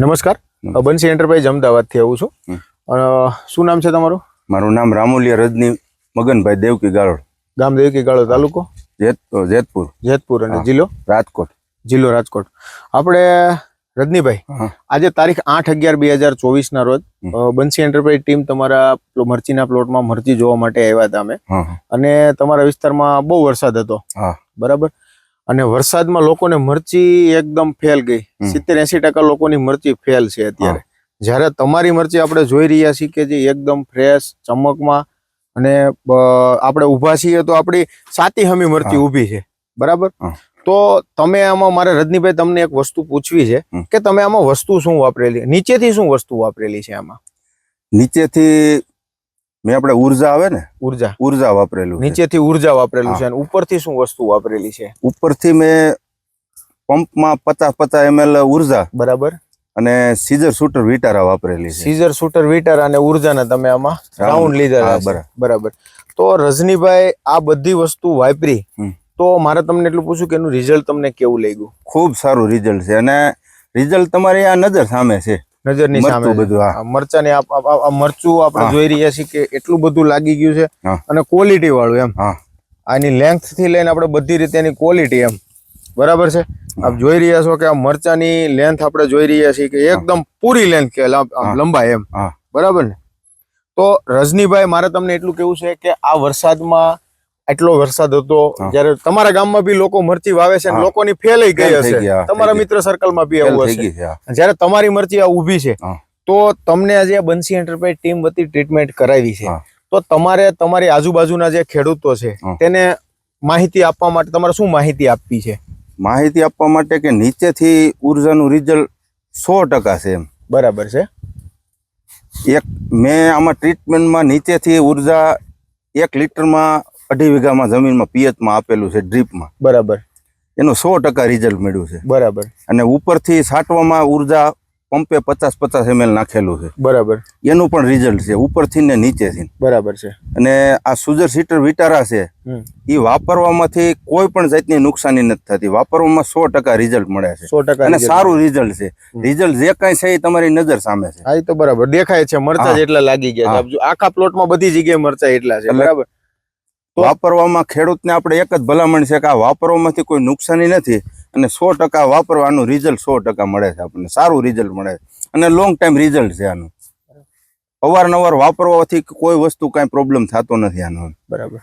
નમસ્કાર. બંસી એન્ટરપ્રાઇઝ અમદાવાદથી આવું છું. શું નામ છે તમારું? મારું નામ રામોલિયા રજની મગનભાઈ દેવકી ગાળોડ ગામ દેવકી ગાળો તાલુકો? જેત જેતપુર. જેતપુર અને જિલ્લો? રાજકોટ. જિલ્લો રાજકોટ. આપણે રજનીભાઈ આજે તારીખ આઠ અગિયાર બે હજાર ચોવીસ ના રોજ બંસી એન્ટરપ્રાઇઝ ટીમ તમારા મરચીના પ્લોટમાં મરચી જોવા માટે આવ્યા હતા અમે. અને તમારા વિસ્તારમાં બહુ વરસાદ હતો. બરાબર? અને વરસાદમાં લોકોને મરચી એકદમ ફેલ ગઈ. સિત્તેર એસી ટકા લોકોની મરચી ફેલ છે અત્યારે. જ્યારે તમારી મરચી આપણે જોઈ રહ્યા છીએ કે જે એકદમ ફ્રેશ ચમકમાં અને આપણે ઊભા છીએ તો આપણી સાતી હમી મરચી ઊભી છે. બરાબર? તો તમે આમાં મારે રજનીભાઈ તમને એક વસ્તુ પૂછવી છે કે તમે આમાં વસ્તુ શું વાપરેલી? નીચેથી શું વસ્તુ વાપરેલી છે આમાં? નીચેથી મેં આપણે ઊર્જા આવે ને ઊર્જા. ઊર્જા વાપરેલું નીચેથી ઊર્જા વાપરેલું છે અને ઉપરથી શું વસ્તુ વાપરેલી છે? ઉપરથી મેં પંપમાં પચાસ પચાસ એમએલ ઊર્જા બરાબર. અને સીઝર શૂટર વિટારા વાપરેલી છે. સીઝર શૂટર વિટારા અને ઉર્જાના તમે આમાં રાઉન્ડ. લીધા બરાબર. તો રજનીભાઈ આ બધી વસ્તુ વાપરી. તો મારે તમને એટલું પૂછું કે એનું રિઝલ્ટ તમને કેવું લાગ્યું? ખૂબ સારું રિઝલ્ટ છે અને રિઝલ્ટ તમારી આ નજર સામે છે. નજરની મરચું સામે બધું, આ- આ મરચું આપણે જોઈ રહ્યા છીએ કે એટલું બધું લાગી ગયું છે અને ક્વોલિટી વાળું એમ. આની લેન્થથી લઈને આપણે બધી રીતે એની ક્વોલિટી એમ. બરાબર છે? આપ જોઈ રહ્યા છો કે આ મરચાની લેન્થ આપણે જોઈ રહ્યા છીએ કે એકદમ પૂરી લેન્થ કે. લંબાઈ એમ. બરાબર ને? તો રજનીભાઈ મારે તમને એટલું કેવું છે કે આ વરસાદમાં એટલો વરસાદ હતો. જ્યારે તમારા ગામમાં બી લોકો મરચી વાવે છે લોકોની ફેલાઈ ગઈ હશે. તમારા મિત્ર સર્કલમાં બી આવું હશે. જયારે તમારી મરચી આ ઊભી છે તો તમને આજે બંસી એન્ટરપ્રાઇઝ ટીમ વતી ટ્રીટમેન્ટ કરાવી છે. તો તમારે તમારી આજુબાજુના જે ખેડૂતો છે તેને માહિતી આપવા માટે તમારે શું માહિતી આપવી છે? માહિતી આપવા માટે કે નીચેથી ઉર્જાનું રિઝલ્ટ સો ટકા છે એમ. બરાબર છે. એક મેં આમાં ટ્રીટમેન્ટમાં નીચેથી ઊર્જા એક લીટરમાં અઢી વીઘામાં જમીનમાં પિયતમાં આપેલું છે ડ્રીપમાં. બરાબર. એનું સો ટકા રિઝલ્ટ મળ્યું છે. બરાબર. અને ઉપરથી છાંટવામાં ઊર્જા પંપે પચાસ પચાસ એમએલ નાખેલું છે. બરાબર. એનું પણ રિઝલ્ટ છે ઉપરથી ને નીચેથી. બરાબર છે. અને આ સુજર સીટર વિટારા છે એ વાપરવામાંથી કોઈ પણ જાતની નુકસાની નથી થતી. વાપરવામાં સો ટકા રિઝલ્ટ મળે છે. સો ટકા અને સારું રિઝલ્ટ છે. રિઝલ્ટ જે કાંઈ છે એ તમારી નજર સામે છે. હા એ તો બરાબર. દેખાય છે મરચા. જેટલા લાગી ગયા છે. આખા પ્લોટમાં બધી જગ્યાએ મરચા એટલા છે. બરાબર. વાપરવામાં ખેડૂતને આપણે એક જ ભલામણ છે કે આ વાપરવામાંથી કોઈ નુકસાની નથી અને સો ટકા વાપરવાનું રિઝલ્ટ સો ટકા મળે છે આપણને, સારું રિઝલ્ટ મળે છે. અને લોંગ ટાઈમ રિઝલ્ટ છે આનું. અવારનવાર વાપરવાથી કોઈ વસ્તુ કાંઈ પ્રોબ્લેમ થતો નથી આનો. બરાબર.